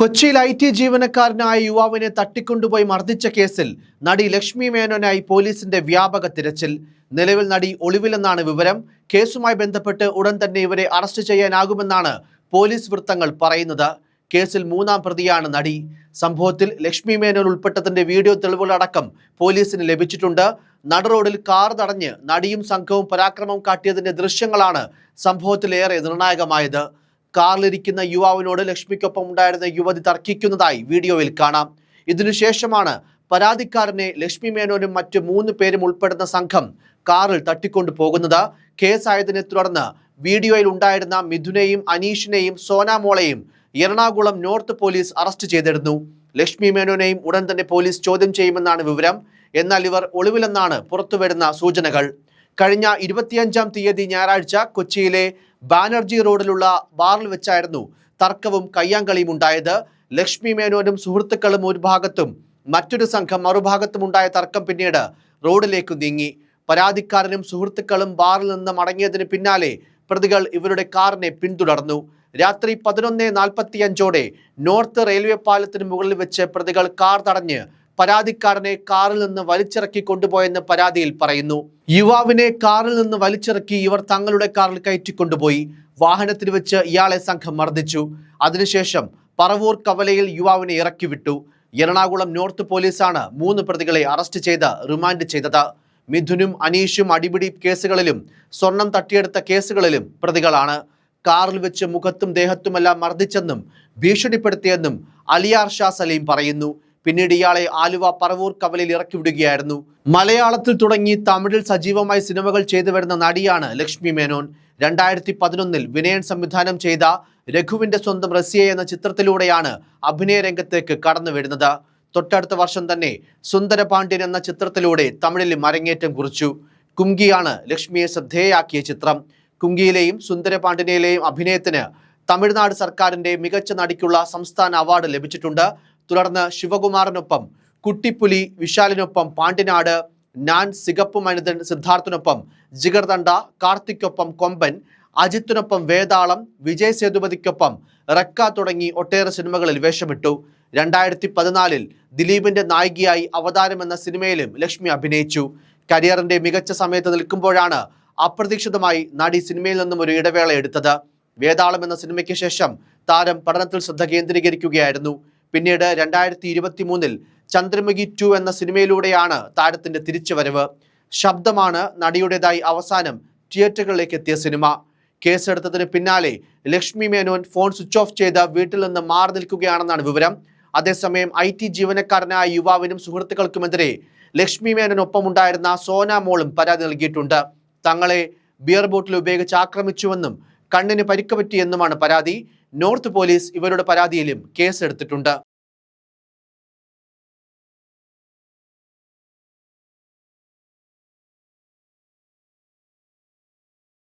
കൊച്ചിയിൽ I T ജീവനക്കാരനായ യുവാവിനെ തട്ടിക്കൊണ്ടുപോയി മർദ്ദിച്ച കേസിൽ നടി ലക്ഷ്മി മേനോനായി പോലീസിന്റെ വ്യാപക തിരച്ചിൽ. നിലവിൽ നടി ഒളിവിലെന്നാണ് വിവരം. കേസുമായി ബന്ധപ്പെട്ട് ഉടൻ തന്നെ ഇവരെ അറസ്റ്റ് ചെയ്യാനാകുമെന്നാണ് പോലീസ് വൃത്തങ്ങൾ പറയുന്നത്. കേസിൽ മൂന്നാം പ്രതിയാണ് നടി. സംഭവത്തിൽ ലക്ഷ്മി മേനോൻ ഉൾപ്പെട്ടതിന്റെ വീഡിയോ തെളിവുകളടക്കം പോലീസിന് ലഭിച്ചിട്ടുണ്ട്. നട റോഡിൽ കാർ തടഞ്ഞ് നടിയും സംഘവും പരാക്രമം കാട്ടിയതിന്റെ ദൃശ്യങ്ങളാണ് സംഭവത്തിലേറെ നിർണായകമായത്. കാറിലിരിക്കുന്ന യുവാവിനോട് ലക്ഷ്മിക്കൊപ്പം ഉണ്ടായിരുന്ന യുവതി തർക്കിക്കുന്നതായി വീഡിയോയിൽ കാണാം. ഇതിനുശേഷമാണ് പരാതിക്കാരനെ ലക്ഷ്മി മേനോനും മറ്റ് മൂന്ന് പേരും ഉൾപ്പെടുന്ന സംഘം കാറിൽ തട്ടിക്കൊണ്ടു പോകുന്നത്. കേസായതിനെ തുടർന്ന് വീഡിയോയിൽ ഉണ്ടായിരുന്ന മിഥുനെയും അനീഷിനെയും സോനാമോളെയും എറണാകുളം നോർത്ത് പോലീസ് അറസ്റ്റ് ചെയ്തിരുന്നു. ലക്ഷ്മി മേനോനെയും ഉടൻ തന്നെ പോലീസ് ചോദ്യം ചെയ്യുമെന്നാണ് വിവരം. എന്നാൽ ഇവർ ഒളിവിലെന്നാണ് പുറത്തുവരുന്ന സൂചനകൾ. കഴിഞ്ഞ ഇരുപത്തിയഞ്ചാം തീയതി ഞായറാഴ്ച കൊച്ചിയിലെ ബാനർജി റോഡിലുള്ള ബാറിൽ വെച്ചായിരുന്നു തർക്കവും കയ്യാങ്കളിയും ഉണ്ടായത്. ലക്ഷ്മി മേനോനും സുഹൃത്തുക്കളും ഒരു ഭാഗത്തും മറ്റൊരു സംഘം മറുഭാഗത്തും ഉണ്ടായ തർക്കം പിന്നീട് റോഡിലേക്ക് നീങ്ങി. പരാതിക്കാരനും സുഹൃത്തുക്കളും ബാറിൽ നിന്ന് മടങ്ങിയതിന് പിന്നാലെ പ്രതികൾ ഇവരുടെ കാറിനെ പിന്തുടർന്നു. രാത്രി പതിനൊന്ന് നാൽപ്പത്തിയഞ്ചോടെ നോർത്ത് റെയിൽവേ പാലത്തിന് മുകളിൽ വെച്ച് പ്രതികൾ കാർ തടഞ്ഞ് പരാതിക്കാരനെ കാറിൽ നിന്ന് വലിച്ചിറക്കി കൊണ്ടുപോയെന്ന് പരാതിയിൽ പറയുന്നു. യുവാവിനെ കാറിൽ നിന്ന് വലിച്ചിറക്കി ഇവർ തങ്ങളുടെ കാറിൽ കയറ്റിക്കൊണ്ടുപോയി. വാഹനത്തിൽ വെച്ച് ഇയാളെ സംഘം മർദ്ദിച്ചു. അതിനുശേഷം പറവൂർ കവലയിൽ യുവാവിനെ ഇറക്കി വിട്ടു എറണാകുളം നോർത്ത് പോലീസാണ് മൂന്ന് പ്രതികളെ അറസ്റ്റ് ചെയ്ത് റിമാൻഡ് ചെയ്തത്. മിഥുനും അനീഷും അടിപിടി കേസുകളിലും സ്വർണം തട്ടിയെടുത്ത കേസുകളിലും പ്രതികളാണ്. കാറിൽ വെച്ച് മുഖത്തും ദേഹത്തുമെല്ലാം മർദ്ദിച്ചെന്നും ഭീഷണിപ്പെടുത്തിയെന്നും അലിയാർ ഷാ സലീം പറയുന്നു. പിന്നീട് ഇയാളെ ആലുവ പറവൂർ കവലിൽ ഇറക്കി വിടുകയായിരുന്നു. മലയാളത്തിൽ തുടങ്ങി തമിഴിൽ സജീവമായി സിനിമകൾ ചെയ്തു വരുന്ന നടിയാണ് ലക്ഷ്മി മേനോൻ. രണ്ടായിരത്തി പതിനൊന്നിൽ വിനയൻ സംവിധാനം ചെയ്ത രഘുവിന്റെ സ്വന്തം റസിയ എന്ന ചിത്രത്തിലൂടെയാണ് അഭിനയ രംഗത്തേക്ക് കടന്നു വരുന്നത്. തൊട്ടടുത്ത വർഷം തന്നെ സുന്ദരപാണ്ഡ്യൻ എന്ന ചിത്രത്തിലൂടെ തമിഴിൽ മരങ്ങേറ്റം കുറിച്ചു. കുംഗിയാണ് ലക്ഷ്മിയെ ശ്രദ്ധേയാക്കിയ ചിത്രം. കുങ്കിയിലെയും സുന്ദരപാണ്ഡ്യനിലെയും അഭിനയത്തിന് തമിഴ്നാട് സർക്കാരിന്റെ മികച്ച നടിക്കുള്ള സംസ്ഥാന അവാർഡ് ലഭിച്ചിട്ടുണ്ട്. തുടർന്ന് ശിവകുമാറിനൊപ്പം കുട്ടിപ്പുലി വിശാലിനൊപ്പം പാണ്ടിനാട് നാൻ സിഗപ്പ് മനിതൻ സിദ്ധാർത്ഥിനൊപ്പം ജിഗർദണ്ഡ കാർത്തിക്കൊപ്പം കൊമ്പൻ അജിത്തിനൊപ്പം വേതാളം വിജയ് സേതുപതിക്കൊപ്പം റക്ക തുടങ്ങി ഒട്ടേറെ സിനിമകളിൽ വേഷമിട്ടു. രണ്ടായിരത്തി പതിനാലിൽ ദിലീപിന്റെ നായികയായി അവതാരം എന്ന സിനിമയിലും ലക്ഷ്മി അഭിനയിച്ചു. കരിയറിന്റെ മികച്ച സമയത്ത് നിൽക്കുമ്പോഴാണ് അപ്രതീക്ഷിതമായി നടി സിനിമയിൽ നിന്നും ഒരു ഇടവേള എടുത്തത്. വേതാളം എന്ന സിനിമയ്ക്ക് ശേഷം താരം പഠനത്തിൽ ശ്രദ്ധ കേന്ദ്രീകരിക്കുകയായിരുന്നു. പിന്നീട് രണ്ടായിരത്തി ഇരുപത്തി മൂന്നിൽ ചന്ദ്രമുഖി ടു എന്ന സിനിമയിലൂടെയാണ് താരത്തിന്റെ തിരിച്ചുവരവ്. ശബ്ദമാണ് നടിയുടേതായി അവസാനം തിയേറ്ററുകളിലേക്ക് എത്തിയ സിനിമ. കേസെടുത്തതിന് പിന്നാലെ Lakshmi Menon phone switch off ചെയ്ത് വീട്ടിൽ നിന്ന് മാറി നിൽക്കുകയാണെന്നാണ് വിവരം. അതേസമയം ഐ ടി ജീവനക്കാരനായ യുവാവിനും സുഹൃത്തുക്കൾക്കുമെതിരെ ലക്ഷ്മി മേനോനൊപ്പം ഉണ്ടായിരുന്ന സോന മോളും പരാതി നൽകിയിട്ടുണ്ട്. തങ്ങളെ ബിയർ ബോട്ടിൽ ഉപയോഗിച്ച് ആക്രമിച്ചുവെന്നും കണ്ണിന് പരിക്ക് പറ്റിയെന്നുമാണ് പരാതി. നോർത്ത് പോലീസ് ഇവരുടെ പരാതിയിലും കേസെടുത്തിട്ടുണ്ട്.